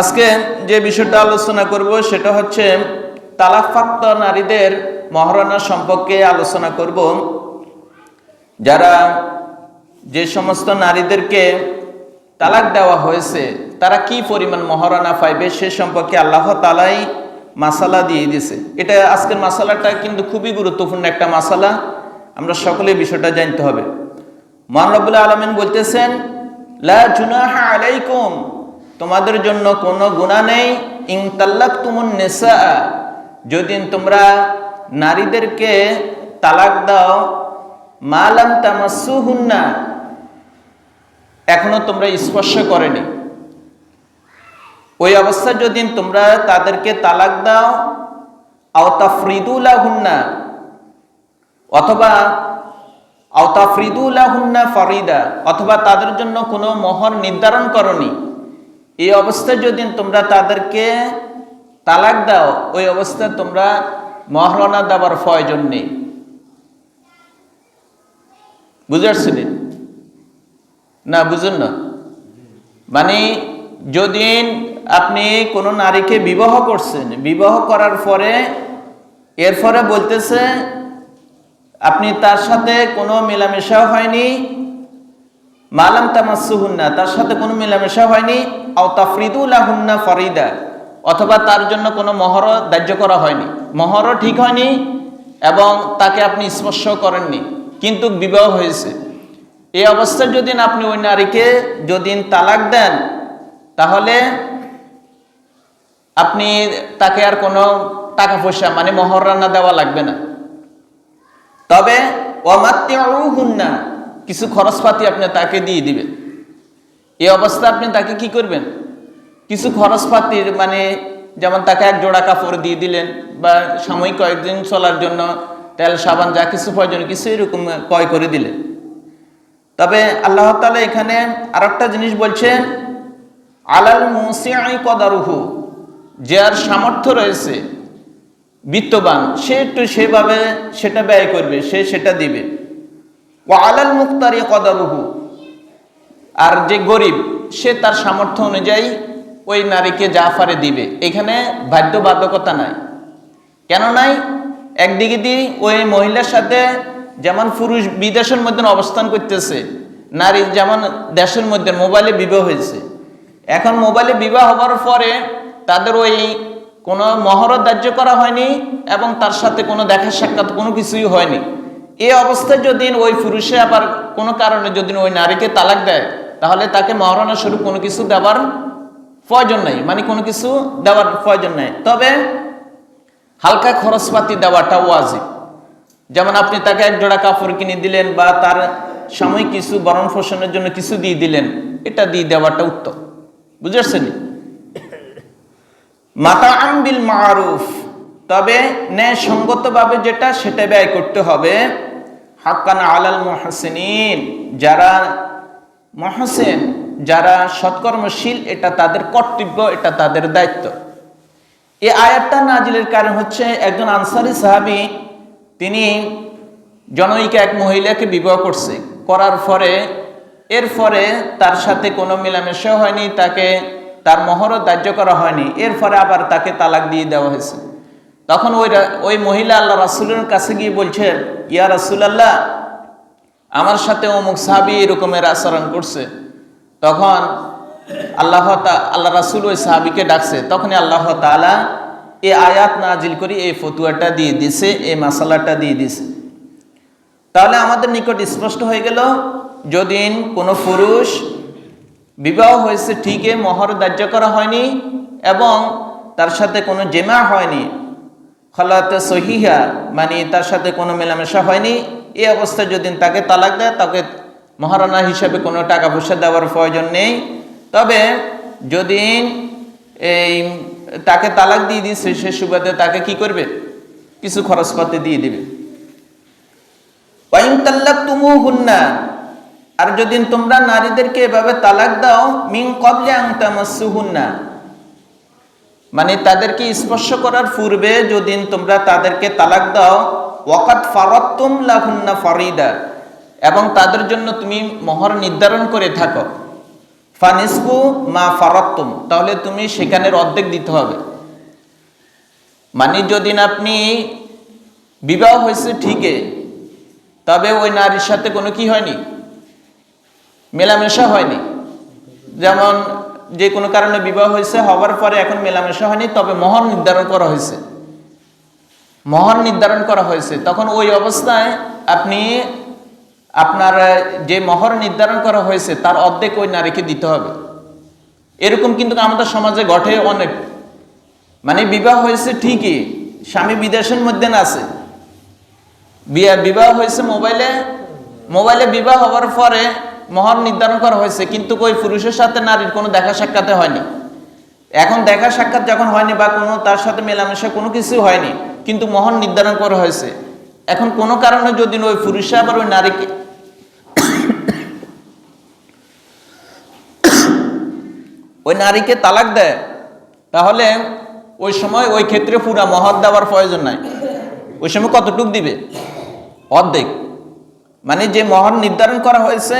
আজকে যে বিষয়টা আলোচনা করব সেটা হচ্ছে তালাকপ্রাপ্ত নারীদের মহারণা সম্পর্কে আলোচনা করব। যারা যে সমস্ত নারীদেরকে তালাক দেওয়া হয়েছে, তারা কি পরিমাণ মহারণা পাইবে সে সম্পর্কে আল্লাহ তালাই মাসালা দিয়ে দিছে এটা আজকের মাসালাটা কিন্তু খুবই গুরুত্বপূর্ণ একটা মাসালা। আমরা সকলে বিষয়টা জানতে হবে। মহানবুল্লাহ আলমিন বলতেছেন, লা জুনাহা আলাইকুম তোমাদের জন্য কোনো গুণা নেই। ইং তাল্লাক তুমুন নেশা যদি তোমরা নারীদেরকে তালাক দাও মালাম তামাসু হুন্না এখনও তোমরা স্পর্শ করেনি। ওই অবস্থা যদি তোমরা তাদেরকে তালাক দাও আওতা ফ্রিদুলা হুন্না অথবা আওতা ফ্রিদুলা হুন্না ফরিদা, অথবা তাদের জন্য কোনো মোহর নির্ধারণ করনি। এই অবস্থায় যদি তোমরা তাদেরকে তালাক দাও, ওই অবস্থায় তোমরা মহারণা দেওয়ার প্রয়োজন নেই। বুঝে না, বুঝুন না। মানে যদি আপনি কোনো নারীকে বিবাহ করছেন, বিবাহ করার পরে এরপরে বলতেছে, আপনি তার সাথে কোনো মেলামেশাও হয়নি মালাম তামাসুহুন্না তার সাথে কোনো মেলামেশা হয়নি, আও তাফরিদুল্লাহ হুন্না ফরিদা, অথবা তার জন্য কোনো মহর ধার্য করা হয়নি। মহরও ঠিক হয়নি এবং তাকে আপনি স্পর্শ করেননি, কিন্তু বিবাহ হয়েছে। এই অবস্থায় যদি আপনি ওই নারীকে যদি তালাক দেন, তাহলে আপনি তাকে আর কোনো টাকা পয়সা মানে মহরানা দেওয়া লাগবে না। তবে অমাত্য কিছু খরচপাতি আপনি তাকে দিয়ে দিবেন। এই অবস্থা আপনি তাকে কি করবেন? কিছু খরচপাতির মানে যেমন তাকে এক জোড়া কাপড় দিয়ে দিলেন বা সাময়িক কয়েকদিন চলার জন্য তেল, সাবান, যা কিছু প্রয়োজন, কিছু এরকম ক্রয় করে দিলেন। তবে আল্লাহ তালা এখানে আর একটা জিনিস বলছেন, আলাল মুসিয়াই কদারুহু, যার সামর্থ্য রয়েছে, বিত্তবান, সে একটু সেভাবে সেটা ব্যয় করবে, সে সেটা দিবে। ও মুক্তারি কদারুহু আর যে গরিব, সে তার সামর্থ্য অনুযায়ী ওই নারীকে জাফারে দিবে। এখানে বাধ্যবাধকতা নাই। কেন নাই? একদিকে দিয়ে ওই মহিলার সাথে যেমন পুরুষ বিদেশের মধ্যে অবস্থান করতেছে, নারী যেমন দেশের মধ্যে মোবাইলে বিবাহ হয়েছে। এখন মোবাইলে বিবাহ হওয়ার পরে তাদের ওই কোনো মহরত ধার্য করা হয়নি এবং তার সাথে কোনো দেখা সাক্ষাৎ কোনো কিছুই হয়নি। এই অবস্থায় যদি ওই পুরুষে আবার কোনো কারণে যদি ওই নারীকে তালাক দেয়, তাহলে তাকে মহারণা স্বরূপ কোনো কিছু দেওয়ার প্রয়োজন নাই। মানে কোনো কিছু দেওয়ার প্রয়োজন নাই। তবে হালকা খরচপাতি দেওয়াটা ওয়াজিব। যেমন আপনি তাকে এক জোড়া কাপড় কিনে দিলেন বা তার সাময়িক কিছু বরণ পোষণের জন্য কিছু দিয়ে দিলেন, এটা দিয়ে দেওয়াটা উত্তম। বুঝেছেন মাতা আম্বিল মারুফ। তবে ন্যায় সঙ্গতভাবে যেটা সেটা ব্যয় করতে হবে। হাক্কান আলাল মহাসিন যারা মহাসেন, যারা সৎকর্মশীল, এটা তাদের কর্তব্য, এটা তাদের দায়িত্ব। এই আয়াতটা নাজিলের কারণ হচ্ছে একজন আনসারি সাহাবি, তিনি জনৈকা এক মহিলাকে বিবাহ করছে। করার পরে এর পরে তার সাথে কোনো মেলামেশা হয়নি, তাকে তার মহরও ধার্য করা হয়নি। এর পরে আবার তাকে তালাক দিয়ে দেওয়া হয়েছে। তখন ওই ওই মহিলা আল্লাহ রাসুলের কাছে গিয়ে বলছেন ইয়া রাসুল আল্লাহ আমার সাথে অমুক সাহাবি এরকমের আচরণ করছে। তখন আল্লাহ আল্লাহ রাসুল ওই সাহাবিকে ডাকছে। তখনই আল্লাহ তালা এ আয়াত নাজিল করি এই ফতুয়াটা দিয়ে দিছে, এই মশালাটা দিয়ে দিছে। তাহলে আমাদের নিকট স্পষ্ট হয়ে গেল, যদি কোনো পুরুষ বিবাহ হয়েছে, ঠিকই মহর ধার্য করা হয়নি এবং তার সাথে কোনো জেমা হয়নি খলাতে সহিহা মানে তার সাথে কোনো মেলামেশা হয়নি। এই অবস্থায় যদি তাকে তালাক দেয়, তাকে মহারানা হিসাবে কোনো টাকা পয়সা দেওয়ার প্রয়োজন নেই। তবে যদি এই তাকে তালাক দিয়ে দিচ্ছে সে সুবাদে তাকে কি করবে? কিছু খরচপাতি দিয়ে দিবে। তাল্লাক তুমু হুন্না আর যদি তোমরা নারীদেরকে এভাবে তালাক দাও মিং কবলে আংতামাসু হুন্না মানে তাদেরকে স্পর্শ করার পূর্বে যদি তোমরা তাদেরকে তালাক দাও ওয়াকাত ফারতুম লাহুন্না ফরিদা, এবং তাদের জন্য তুমি মহর নির্ধারণ করে থাকো। ফানিসকু মা ফারাত্তুম তাহলে তুমি সেখানের অর্ধেক দিতে হবে। মানে যদি আপনি বিবাহ হয়েছে ঠিকই, তবে ওই নারীর সাথে কোনো কি হয়নি? মেলামেশা হয়নি? যেমন যে কোনো কারণে বিবাহ হয়েছে, হওয়ার পরে এখন মেলামেশা হয়নি, তবে মহর নির্ধারণ করা হয়েছে। মহর নির্ধারণ করা হয়েছে। তখন ওই অবস্থায় আপনি আপনার, যে মহর নির্ধারণ করা হয়েছে, তার অর্ধেক ওই নারীকে দিতে হবে। এরকম কিন্তু আমাদের সমাজে ঘটে অনেক। মানে বিবাহ হয়েছে ঠিকই, স্বামী বিদেশের মধ্যে না আছে। বিয়া, বিবাহ হয়েছে মোবাইলে। মোবাইলে বিবাহ হওয়ার পরে মহর নির্ধারণ করা হয়েছে, কিন্তু ওই পুরুষের সাথে নারীর কোনো দেখা সাক্ষাতে হয়নি। এখন দেখা সাক্ষাৎ যখন হয়নি বা কোনো তার সাথে মেলামেশা কোনো কিছু হয়নি, কিন্তু মহর নির্ধারণ করা হয়েছে। এখন কোনো কারণে যদি ওই পুরুষে আবার ওই নারীকে ওই নারীকে তালাক দেয়, তাহলে ওই সময় ওই ক্ষেত্রে পুরা মহর দেওয়ার প্রয়োজন নাই। ওই সময় কতটুক দিবে? অর্ধেক। মানে যে মহর নির্ধারণ করা হয়েছে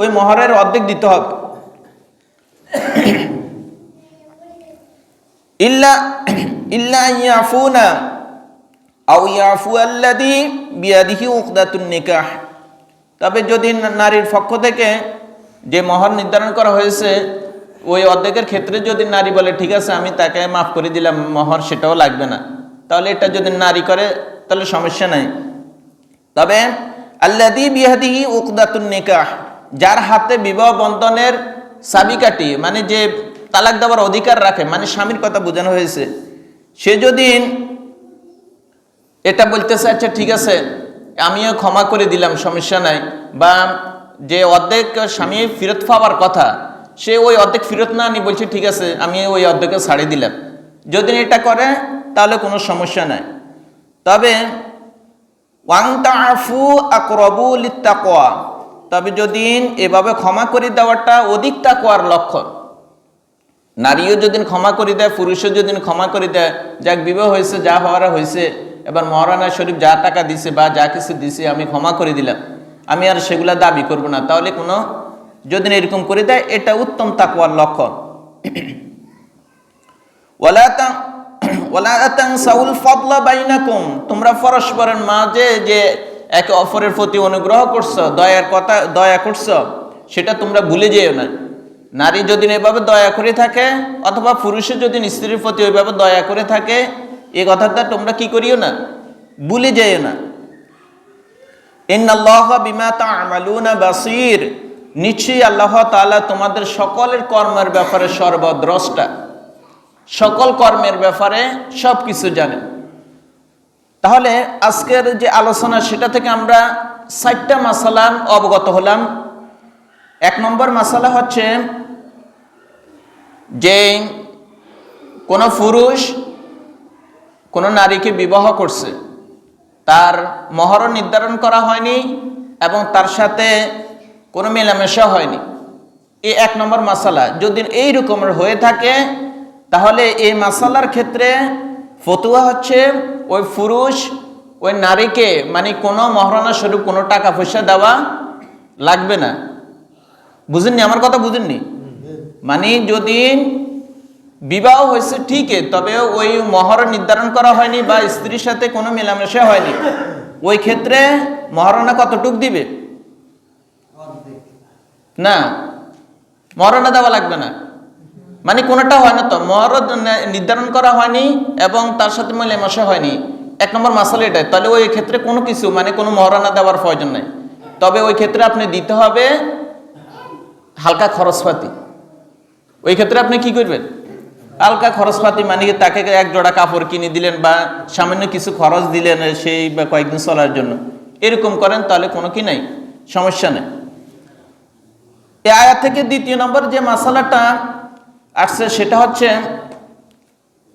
ওই মহরের অর্ধেক দিতে হবে। ইল্লা ইল্লা ইয়াফুনা, আও ইয়াফু আল্লাযী বিয়াদিহি উকদাতুন নিকাহ। তবে যদি নারীর পক্ষ থেকে যে মহর নির্ধারণ করা হয়েছে, ওই অর্ধেকের ক্ষেত্রে যদি নারী বলে, ঠিক আছে, আমি তাকে মাফ করে দিলাম, মহর সেটাও লাগবে না। তাহলে এটা যদি নারী করে, তাহলে সমস্যা নাই। তবে আল্লাদি বিহাদিহি উকদাতুন নিকাহ যার হাতে বিবাহ বন্ধনের চাবিকাঠি মানে যে তালাক দেওয়ার অধিকার রাখে মানে স্বামীর কথা বোঝানো হয়েছে, সে যদি এটা বলতেছে আচ্ছা ঠিক আছে, আমিও ক্ষমা করে দিলাম, সমস্যা নাই। বা যে অর্ধেক স্বামী ফেরত পাওয়ার কথা, সে ওই অর্ধেক ফেরত না আনি বলছে, ঠিক আছে, আমি ওই অর্ধেকে ছাড়ি দিলাম। যদি এটা করে, তাহলে কোনো সমস্যা নাই। তবে ওয়াংটা আফু আকরবু লিত্তাকোয়া তবে যদি এভাবে ক্ষমা করে দেওয়াটা অধিক তাকোয়ার লক্ষণ। নারীও যদি ক্ষমা করে দেয়, পুরুষও যদি ক্ষমা করে দেয়, যাক বিবাহ হয়েছে, যা হওয়ার হয়েছে, এবার মহারানা শরীফ যা টাকা দিছে বা যা কিছু দিছে আমি ক্ষমা করে দিলাম। আমি আর সেগুলা দাবি করব না। তাহলে কোনো যদি এরকম করে দেয়, এটা উত্তম তাকওয়ার লক্ষণ। ওয়ালা তানসাউল ফাদলা বাইনাকুম। তোমরা পরস্পরের মাঝে যে একে অপরের প্রতি অনুগ্রহ করছ দয়ার কথা, দয়া করছ, সেটা তোমরা ভুলে যেও না। নারী যদি এভাবে দয়া করে থাকে, অথবা পুরুষের যদি স্ত্রীর প্রতি ওইভাবে দয়া করে থাকে, এ কথাটা তোমরা কি করিও না? ভুলে যেও না। বাসীর। নিশ্চয়ই আল্লাহ তোমাদের সকলের কর্মের ব্যাপারে সর্বদ্রষ্টা। সকল কর্মের ব্যাপারে সব কিছু জানেন। তাহলে আজকের যে আলোচনা, সেটা থেকে আমরা ষাটটা মাসালা অবগত হলাম। এক নম্বর মাসালা হচ্ছে যে কোনো পুরুষ কোনো নারীকে বিবাহ করছে, তার মহর নির্ধারণ করা হয়নি এবং তার সাথে কোনো মেলামেশা হয়নি। এই এক নম্বর মাসালা যদি এই রকমের হয়ে থাকে, তাহলে এই মাসালার ক্ষেত্রে ফতুয়া হচ্ছে ওই পুরুষ ওই নারীকে মানে কোনো মহারণা স্বরূপ কোনো টাকা পয়সা দেওয়া লাগবে না। বুঝেননি? আমার কথা বুঝেননি? মানে যদি বিবাহ হয়েছে ঠিকই, তবে ওই মহর নির্ধারণ করা হয়নি বা স্ত্রীর সাথে কোনো মেলামেশা হয়নি। ওই ক্ষেত্রে মহারণা কতটুক দিবে? না। মহারণা দেওয়া লাগবে না। মানে কোনোটা হয় না তো? মহর নির্ধারণ করা হয়নি এবং তার সাথে মেলামেশা হয়নি। এক নম্বর মাসালা এটাই। তাহলে ওই ক্ষেত্রে কোনো কিছু মানে কোনো মহারণা দেওয়ার প্রয়োজন নাই। তবে ওই ক্ষেত্রে আপনি দিতে হবে হালকা খরচপাতি। ওই ক্ষেত্রে আপনি কি করবেন? হালকা খরচপাতি মানে তাকে এক জোড়া কাপড় কিনে দিলেন বা সামান্য কিছু খরচ দিলেন সেই বা কয়েকদিন চলার জন্য। এরকম করেন, তাহলে কোনো কি নাই? সমস্যা নেই। এ আয়া থেকে দ্বিতীয় নম্বর যে মশালাটা আসছে সেটা হচ্ছে,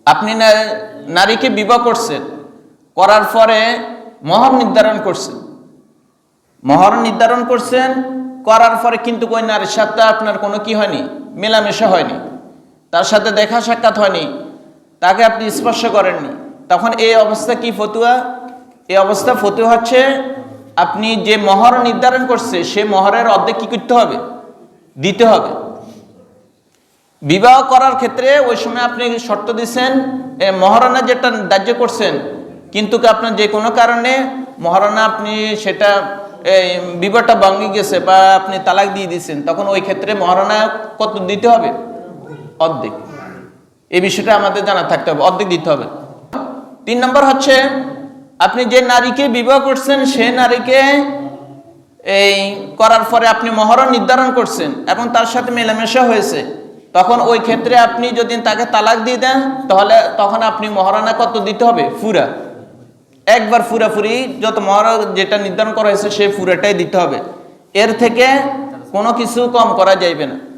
আপনি নারীকে বিবাহ করছেন, করার পরে মহর নির্ধারণ করছেন। মহর নির্ধারণ করছেন, করার পরে কিন্তু ওই নারীর সাথে আপনার কোনো কি হয়নি, মেলামেশা হয়নি, তার সাথে দেখা সাক্ষাৎ হয়নি, তাকে আপনি স্পর্শ করেননি। তখন এই অবস্থা কি ফতুয়া? এই অবস্থা ফতুয়া হচ্ছে, আপনি যে মহর নির্ধারণ করছে, সে মহরের অর্ধেক কি করতে হবে? দিতে হবে। বিবাহ করার ক্ষেত্রে ওই সময় আপনি শর্ত দিচ্ছেন মহারানা যেটা দাহ্য করছেন কিন্তু আপনার যে কোনো কারণে মহারানা আপনি সেটা এই, বিবাহটা ভাঙে গেছে বা আপনি তালাক দিয়ে দিয়েছেন তখন ওই ক্ষেত্রে মহারানা কত দিতে হবে? অর্ধেক। এই বিষয়টা আমাদের জানা থাকতে হবে অর্ধেক দিতে হবে। তিন নম্বর হচ্ছে আপনি যে নারীকে বিবাহ করছেন সে নারীকে এই করার পরে আপনি মহরণ নির্ধারণ করছেন এবং তার সাথে মেলামেশা হয়েছে। তখন ওই ক্ষেত্রে আপনি যদি তাকে তালাক দিয়ে দেন, তাহলে তখন আপনি মহারানা কত দিতে হবে? ফুরা। একবার ফুরাফুরি, যত মহারা যেটা নির্ধারণ করা হয়েছে সেই ফুরাটাই দিতে হবে। এর থেকে কোনো কিছু কম করা যাইবে না।